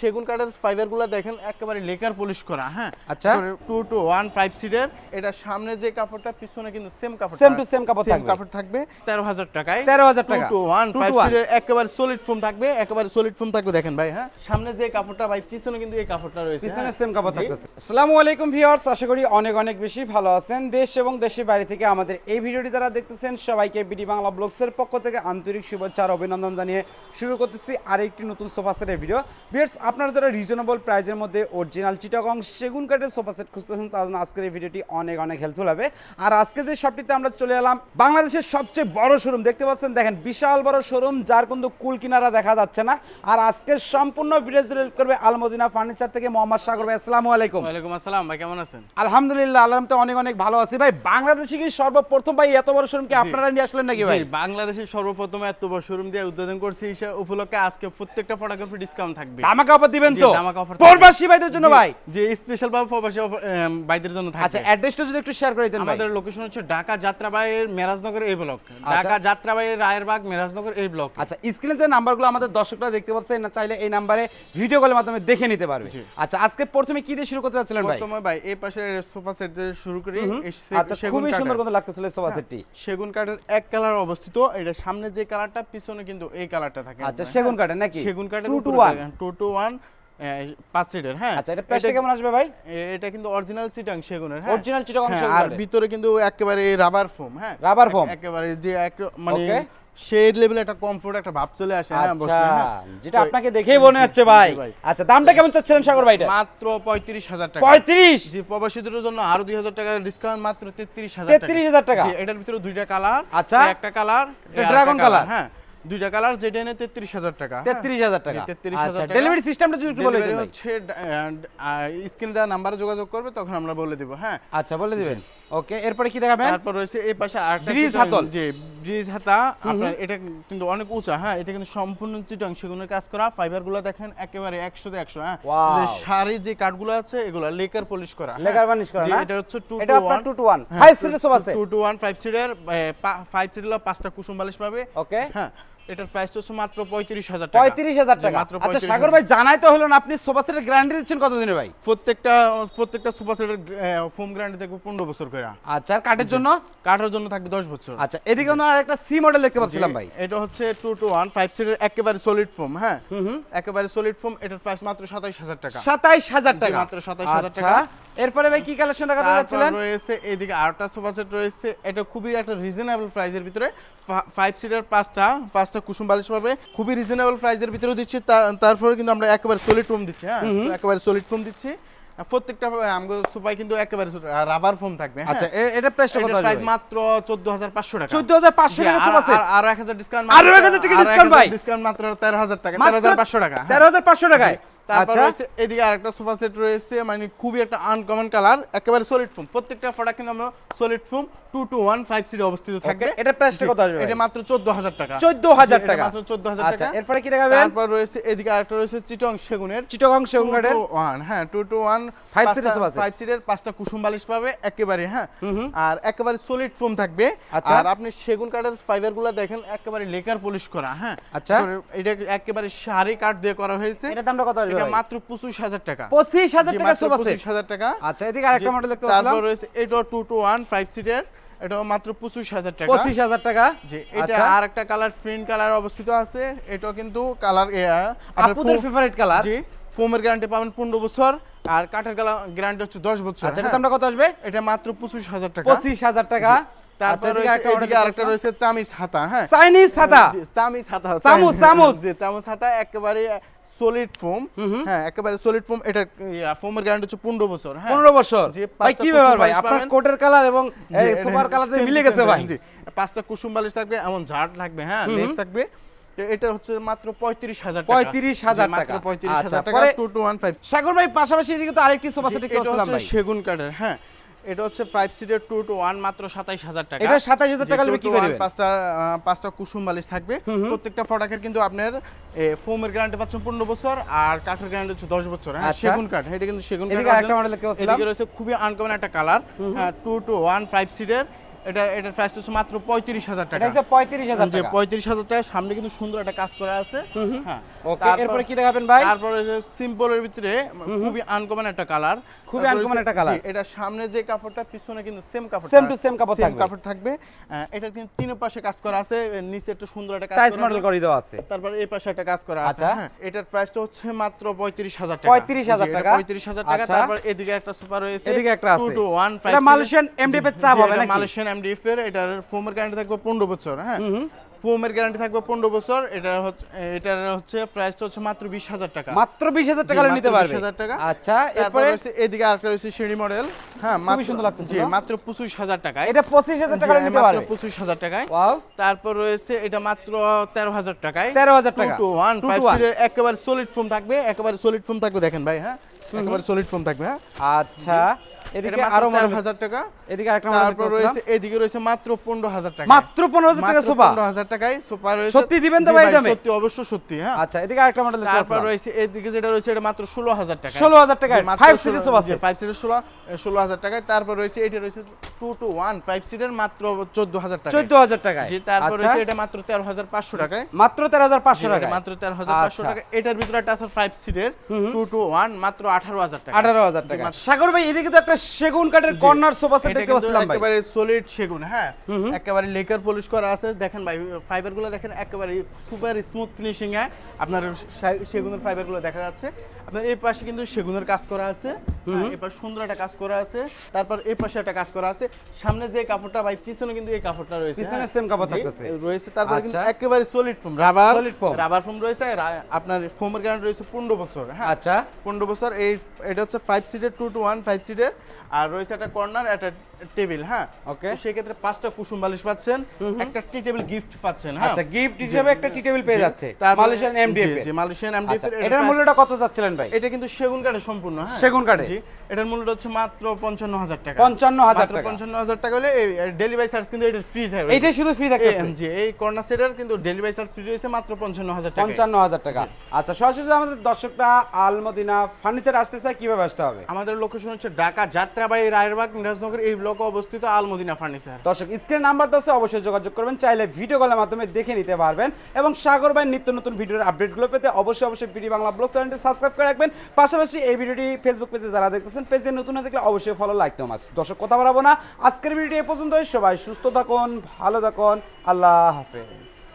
সেগুন কাঠের ফাইবারগুলো দেখেন একেবারে লেকার পলিশ করা হ্যাঁ আচ্ছা। টু টু ওয়ান ফাইভ সিটের এটা সামনে যে কাপড়টা পিছনে কিন্তু সেম কাপড় Same to same কাপড় থাকবে। কাপড় থাকবে তেরো হাজার টাকায় 13,000 টাকা। Two one five. সিটের একেবারে সলিড ফোম থাকবে একেবারে সলিড ফোম থাকবে দেখেন ভাই হ্যাঁ সামনে যে কাপড়টা ভাই পিছনে কিন্তু এই কাপড়টা রয়েছে পিছনে হ্যাঁ। সেম কাপড় জি। থাকতেছে আসসালামু আলাইকুম ভিউয়ার্স আশা করি অনেক অনেক বেশি ভালো আছেন দেশ এবং দেশের বাইরে থেকে আমাদের এই ভিডিওটি যারা দেখতেছেন সবাইকে বিডি বাংলা ব্লগসের পক্ষ থেকে আন্তরিক শুভেচ্ছা আর অভিনন্দন জানিয়ে শুরু করতেছি আরেকটি নতুন সোফা সেটের ভিডিও ভিউয়ার্স আপনারা যারা রিজনেবল প্রাইজের মধ্যে অরিজিনাল চিটাগং সেগুন কাঠের সোফা সেট খুঁজতেছেন তার জন্য আজকের এই ভিডিওটি অনেক অনেক হেল্পফুল হবে। আর আজকে যে শপটিতে আমরা চলে এলাম বাংলাদেশের সবচেয়ে বড় শোরুম দেখতে পাচ্ছেন দেখেন বিশাল বড় শোরুম যার কিন্তু কুল কিনারা দেখা যাচ্ছে না। আর আজকে সম্পূর্ণ ভিডিও রিলেট করবে আলমদিনা ফার্নিচার থেকে মোহাম্মদ সাগর ভাই আসসালামু আলাইকুম। ওয়ালাইকুম আসসালাম ভাই কেমন আছেন? আলহামদুলিল্লাহ আল্লাহ তো অনেক অনেক ভালো আছি। ভাই বাংলাদেশে কি সর্বপ্রথম ভাই এত বড় শোরুম কি আপনারা নিয়ে আসলেন নাকি ভাই? জি, বাংলাদেশের সর্বপ্রথম এত বড় শোরুম দিয়ে উদ্বোধন করছি এই উপলক্ষে আজকে প্রত্যেকটা প্রোডাক্টের ডিসকাউন্ট থাকবে। ধামাকা অফার দিবেন তো? প্রবাসী ভাইদের জন্য ভাই। যে স্পেশাল ভাবে প্রবাসী ভাইদের জন্য আচ্ছা অ্যাড্রেসটা যদি একটু শেয়ার করে ভাই। আমাদের লোকেশন হচ্ছে ঢাকা যাত্রাবাড়ির মেরাজনগর এই ব্লক আচ্ছা। ঢাকা যাত্রাবাড়ির রায়েরবাগ মেরাজনগর এই ব্লক আচ্ছা স্ক্রিনে যে নাম্বারগুলো আমাদের দর্শকরা দেখতে পাচ্ছেন না চাইলে এই নাম্বারে ভিডিও কলের মাধ্যমে দেখে নিতে পারবে। আচ্ছা আজকে প্রথমে কি দিয়ে শুরু করতে যাচ্ছিলেন ভাই? প্রথমে ভাই এই পাশে সোফা সেট দিয়ে শুরু করি। আচ্ছা খুবই সুন্দর। কিন্তু লাগতেছিল সোফা সেটটি সেগুন কাঠের এক কালার অবস্থিত। এটা সামনে যে কালারটা পিছনে কিন্তু এই কালারটা থাকে। আচ্ছা হ্যাঁ। সেগুন কাঠের নাকি? সেগুন কাঠের টু টু উপরে ওয়ান দেখেন, টু টু ওয়ান পাঁচ সিটের হ্যাঁ? আচ্ছা এটা প্রাইসটা কেমন আসবে ভাই? এটা কিন্তু অরিজিনাল সিটাং সেগুনের হ্যাঁ? চিটাগং হ্যাঁ, আর ভিতরে কিন্তু একেবারে রাবার ফোম হ্যাঁ? এক- foam? একেবারে যে মানে শেড লেভেলে একটা কমফোর্ট একটা ভাব চলে আসে হ্যাঁ আচ্ছা বসলে হ্যাঁ? যেটা আপনাকে দেখেই মনে হচ্ছে ভাই। আচ্ছা দামটা কেমন চাচ্ছিলেন সাগর ভাই এটা মাত্র পঁয়ত্রিশ হাজার টাকা। পঁয়ত্রিশ? জি প্রবাসীদের জন্য আরও দুই হাজার টাকা ডিসকাউন্ট মাত্র তেত্রিশ হাজার টাকা। 33,000 টাকা? জি, এটার ভিতরে দুইটা কালার আচ্ছা। একটা কালার dragon color? হ্যাঁ। দুইটা কালার যেটা এনে তেত্রিশ হাজার টাকা হ্যাঁ। তেত্রিশ হাজার টাকা। তেত্রিশ 33,000 আচ্ছা। ডেলিভারি সিস্টেমটা যদি একটু বলে হচ্ছে স্ক্রিনে দেওয়া নাম্বারে যোগাযোগ করবে তখন আমরা বলে দিব হ্যাঁ? আচ্ছা বলে দিবেন। ওকে এরপরে কি দেখাবেন? তারপর রয়েছে এই পাশে আরেকটা ব্রিজ হাতল। যে ব্রিজ হাতা। আপনার এটা কিন্তু অনেক উঁচা হ্যাঁ এটা কিন্তু সম্পূর্ণ চিটাং। সেগুনের কাজ করা ফাইবারগুলো দেখেন একেবারে একশো একশো হ্যাঁ. যে শাড়ি যে কাঠগুলো আছে এগুলো লেকার পলিশ করা হ্যাঁ। লেকার varnish করা না? এটা হচ্ছে টু এটা আপনার 2 to 1 ফাইভ সিটের sofa set two two one five সিটের ফাইভ সিটের পাঁচটা কুসুম বালিশ পাবে। ওকে। হ্যাঁ এটার প্রাইস হচ্ছে মাত্র পঁয়ত্রিশ হাজার টাকা। পঁয়ত্রিশ হাজার জি, টাকা। মাত্র আচ্ছা সাগর ভাই জানাই তো হলো না আপনি সোফা সেটের গ্যারান্টি দিচ্ছেন কতদিনে ভাই? প্রত্যেকটা প্রত্যেকটা সুপার সেটের ফোম গ্যারান্টি থাকবে পনেরো বছর করে। আচ্ছা আর কাঠের জন্য? কাঠের জন্য থাকবে দশ বছর। আচ্ছা এদিকে আর একটা সি মডেল দেখতে পাচ্ছিলাম ভাই। এটা হচ্ছে টু টু ওয়ান ফাইভ সিটের একেবারে সলিড ফোম হ্যাঁ? একেবারে সলিড ফোম এটার প্রাইস মাত্র সাতাইশ হাজার টাকা। সাতাইশ হাজার জি, টাকা। মাত্র 27,000 আচ্ছা, টাকা। এরপরে ভাই কি কালেকশন দেখাতে যাচ্ছিলেন? রয়েছে এদিকে আরেকটা সোফা সেট রয়েছে এটা খুবই একটা রিজনেবল প্রাইসের ভিতরে। ফাইভ সিটের পাঁচটা পাঁচটা কুসুম বালিশ পাবে খুবই রিজনেবল প্রাইসের ভিতরে দিচ্ছি। তারপরে কিন্তু আমরা একেবারে সলিড ফোম দিচ্ছি হ্যাঁ? একেবারে সলিড ফোম দিচ্ছি। প্রত্যেকটা সোফায় কিন্তু একেবারে রাবার ফোম থাকবে হ্যাঁ? আচ্ছা এটা প্রাইসটা কত প্রাইস মাত্র চোদ্দ হাজার পাঁচশো টাকা। চোদ্দ হাজার পাঁচশো জি, টাকা আর- সোফা সেট? আর- আরও এক হাজার ডিসকাউন্ট আর 1000 টাকা ডিসকাউন্ট ভাই? ডিসকাউন্ট মাত্র তেরো হাজার টাকা তেরো হাজার পাঁচশো টাকা হ্যাঁ। তেরো হাজার পাঁচশো টাকায়? তারপর আচ্ছা। এদিকে আরেকটা সোফা সেট রয়েছে মানে খুবই একটা আনকমন কালার একেবারে সলিড ফোম প্রত্যেকটা প্রোডাক্ট কিন্তু আমরা solid foam two two one five সিটে অবস্থিত থাকবে। Okay, এটার price টা জি, কত আসবে এটা মাত্র চোদ্দ হাজার টাকা। 14,000 জি, টাকা। মাত্র চোদ্দ হাজার টাকা। এরপরে কি দেখাবেন? তারপর রয়েছে এদিকে আরেকটা রয়েছে চিটং সেগুনের। চিটাগং সেগুন কাঠের? ওয়ান হ্যাঁ two two one Five seater sofa five সিটের পাঁচটা কুসুম বালিশ পাবে একেবারে হ্যাঁ। আর একেবারে সলিড ফোম থাকবে। আচ্ছা। আর আপনি সেগুন কাঠের ফাইবারগুলো দেখেন একেবারে লেকার পলিশ করা হ্যাঁ। আচ্ছা। এটা একেবারে শাড়ি কাঠ দিয়ে করা হয়েছে। এটার দামটা কত আসবে? এটা মাত্র পঁচিশ হাজার টাকা। পঁচিশ হাজার জি, টাকা সোফা সেট 25,000 টাকা। আচ্ছা এদিকে আরেকটা মডেল দেখতে পাচ্ছিলাম। তারপর রয়েছে এটা টু টু ওয়ান ফাইভ সিটের এটা মাত্র পঁচিশ হাজার টাকা। পঁচিশ হাজার টাকা। যে এটা। আর একটা কালার প্রিন্ট কালার অবস্থিত আছে। এটাও কিন্তু কালার ফেভারিট কালার জি ফোমের গ্যারান্টি পাবেন পনেরো বছর আর কাঠের গ্যারান্টি হচ্ছে দশ বছর। আচ্ছা। দামটা কত আসবে? এটা মাত্র পঁচিশ হাজার টাকা। পঁচিশ হাজার টাকা। তারপর আচ্ছা, এদিকে আরেকটা model এদিকে দেখতে আরেকটা পাচ্ছিলাম। রয়েছে চামিজ হাতা হ্যাঁ? চাইনিজ সাদা চামিজ হাতা চামচ, চামচ। যে চামচ হাতা একেবারে সলিড ফোম হ্যাঁ একেবারে সলিড ফোম এটা ফোমের গ্যারান্টি হচ্ছে পনেরো বছর হ্যাঁ। পনেরো বছর। ভাই পাঁচটা কি কুসুম ব্যাপার ভাই? বালিশ আপনার কোটের কালার এবং জি, এই এটা সোফার কালার মিলে গেছে ভাই। পাঁচটা কুসুম বালিশ থাকবে এমন ঝাড় থাকবে হ্যাঁ লেস থাকবে। এটা হচ্ছে মাত্র পঁয়ত্রিশ হাজার টাকা। 35,000 জি, মাত্র টাকা। পঁয়ত্রিশ হাজার টাকা two two one five Sagar ভাই পাশাপাশি এদিকে তো আরেকটি সোফা সেট সেগুন কাঠের হ্যাঁ। এটা হচ্ছে ফাইভ সিটের টু টু ওয়ান মাত্র সাতাইশ হাজার টাকা। এটা 27,000 টাকা যে হলে বিক্রি to করে one দিবেন। পাঁচটা পাঁচটা কুসুম বালিশ থাকবে। প্রত্যেকটা প্রোডাক্টের কিন্তু আপনার ফোমের গ্যারান্টি পাচ্ছেন পনেরো বছর আর কাঠের গ্যারান্টি হচ্ছে দশ বছর। হ্যাঁ আচ্ছা। সেগুন কাঠ এটা কিন্তু সেগুন কাঠ। এদিকে রয়েছে খুবই আনকমন একটা colour two two one five সিটের এটা এটার প্রাইস হচ্ছে মাত্র পঁয়ত্রিশ হাজার এটা টাকা হচ্ছে পঁয়ত্রিশ হাজার যে টাকা পঁয়ত্রিশ হাজার টাকা সামনে কিন্তু সুন্দর একটা কাজ করা আছে হ্যাঁ ওকে এরপরে কি দেখাবেন ভাই তারপরে সিম্পলের ভিতরে খুবই আনকমন একটা কালার খুবই uncommon একটা colour। এটা সামনে যে কাপড়টা পিছনে কিন্তু সেম কাপড় Same to same কাপড় থাকবে। কাপড় থাকবে এটার কিন্তু তিন পাশে কাজ করা আছে নিচে একটু সুন্দর একটা কাজ টাইস করা মডেল আছে। করে দেওয়া আছে তারপর এই পাশে একটা কাজ করা আছে আচ্ছা। হ্যাঁ এটার প্রাইসটা হচ্ছে মাত্র পঁয়ত্রিশ হাজার টাকা 35,000 জি, এটা টাকা। 35,000 টাকা আচ্ছা। তারপর এদিকে একটা সুপার রয়েছে এদিকে একটা আছে। 2 to 1 এটা মালয়েশিয়ান এর চাপ হবে নাকি? মালয়েশিয়ান এমডিএফ এর এটার ফোমের গ্যারান্টি থাকবে 15 বছর হ্যাঁ? ফোমের গ্যারান্টি থাকবে 15 বছর এটা এটার হচ্ছে প্রাইসটা হচ্ছে মাত্র 20000 টাকা। মাত্র বিশ হাজার টাকা নিতে পারবে। 20,000 টাকা। আচ্ছা এরপরে? এদিকে আরেকটা রয়েছে সিঁড়ি মডেল হ্যাঁ মাত্র- সুন্দর জি না? মাত্র 25000 টাকায়। এটা পঁচিশ হাজার টাকা নিতে পারবে। 25000 টাকায়। ওয়াও। তারপর রয়েছে এটা মাত্র 13000 টাকায়। 13,000 টাকা। 2 to 1 2 to 5 1 সিটের একেবারে সলিড ফোম থাকবে একেবারে সলিড ফোম থাকবে দেখেন ভাই হ্যাঁ? একেবারে সলিড ফোম থাকবে হ্যাঁ? আচ্ছা। এদিকে আরও 13000 টাকা। এদিকে আরেকটা তারপর রয়েছে এদিকে রয়েছে মাত্র 15000 টাকা মাত্র পনেরো হাজার টাকা সোফা। 15000 টাকায় সোফা রয়েছে। সত্যি দিবেন তো ভাই দামে? সত্যি অবশ্যই সত্যি হ্যাঁ। আচ্ছা এদিকে আরেকটা মডেল তারপর রয়েছে এদিকে যেটা রয়েছে এটা মাত্র 16000 টাকা 16,000 টাকায়, five seater sofa set। 5 সিটের 16 16000 টাকায়। তারপর রয়েছে এটা রয়েছে 2 to 1 5 সিটের মাত্র 14000 টাকা চোদ্দ হাজার টাকায়। জি তারপর আচ্ছা, রয়েছে এটা মাত্র 13500 টাকায়। মাত্র তেরো হাজার পাঁচশো এটা টাকা মাত্র 13500। টাকা এটার ভিতরে একটা আছে 5 সিটের 2 to 1 মাত্র 18000 টাকা আঠারো হাজার টাকা সাগর ভাই এদিকে তো একটা সেগুন কাঠের কর্নার সোফা সেট দেখতে পাচ্ছিলাম ভাই। একেবারে সলিড সেগুন হ্যাঁ? একেবারে লেকার পলিশ করা আছে। দেখেন ভাই ফাইবারগুলো দেখেন একেবারে সুপার স্মুথ ফিনিশিং এ আপনার সেগুনের ফাইবারগুলো দেখা যাচ্ছে। আপনার এই পাশে কিন্তু সেগুনের কাজ করা আছে। হ্যাঁ, পাশে সুন্দর একটা কাজ করা আছে। তারপর এই পাশে একটা কাজ করা আছে। সামনে যে কাপড়টা ভাই পিছনে কিন্তু এই কাপড়টা রয়েছে পিছনে হ্যাঁ। same কাপড় থাকতেছে। রয়েছে। তারপর কিন্তু আচ্ছা। একেবারে solid foam rubber Solid foam। Rubber foam রয়েছে। আপনার ফোমের গ্যারান্টি রয়েছে 15 বছর হ্যাঁ? আচ্ছা। পনেরো বছর এই এটা হচ্ছে ফাইভ সিটের টু টু ওয়ান ফাইভ সিটের আর রয়েছে একটা কর্নার একটা টেবিল হ্যাঁ? Okay. তো সেক্ষেত্রে পাঁচটা কুসুম বালিশ পাচ্ছেন একটা টি টেবিল গিফট পাচ্ছেন হ্যাঁ? আচ্ছা গিফট হিসেবে একটা টি টেবিল পেয়ে যাচ্ছে তারপরে- মালয়েশিয়ান এমডিএফ জি, জি, মালয়েশিয়ান এমডিএফ আচ্ছা এটার মূল্যটা কত যাচ্ছিলেন ভাই? এটা কিন্তু সেগুন কাঠে সম্পূর্ণ হ্যাঁ? সেগুন কাঠে? জি এটার মূল্যটা হচ্ছে মাত্র পঞ্চান্ন হাজার টাকা। 55,000 টাকা। পঞ্চান্ন হাজার টাকা হলে ডেলিভারি চার্জ কিন্তু এটা ফ্রি থাকবে। এইটাই শুধু ফ্রি থাকতেছে। জি এই কর্নার সেটার কিন্তু ডেলিভারি চার্জ ফ্রি রয়েছে মাত্র পঞ্চান্ন হাজার টাকা পঞ্চান্ন হাজার টাকা। আচ্ছা সরাসরি আমাদের দর্শকরা আলমদিনা ফার্নিচার আসতে চায় কীভাবে আসতে হবে? আমাদের লোকেশন হচ্ছে ঢাকা যাত্রাবাড়ি, রায়েরবাগ, মিরাজনগর, এই ব্লকে অবস্থিত আলমদিনা ফার্নিচার। দর্শক, স্ক্রিন নাম্বার দশে অবশ্যই যোগাযোগ করবেন। চাইলে ভিডিও কলের মাধ্যমে দেখে নিতে পারবেন। এবং সাগর ভাই নিত্য নতুন ভিডিওর আপডেটগুলো পেতে অবশ্যই অবশ্যই বিডি বাংলা ব্লগ চ্যানেলটি সাবস্ক্রাইব করে রাখবেন। পাশাপাশি এই ভিডিওটি ফেসবুক পেজে যারা দেখতেছেন পেজে নতুন দেখলে অবশ্যই ফলো লাইক তো মাস। দর্শক, কথা বাড়াবো না। আজকের ভিডিওটি এ পর্যন্তই। সবাই সুস্থ থাকুন, ভালো থাকুন। আল্লাহ হাফেজ।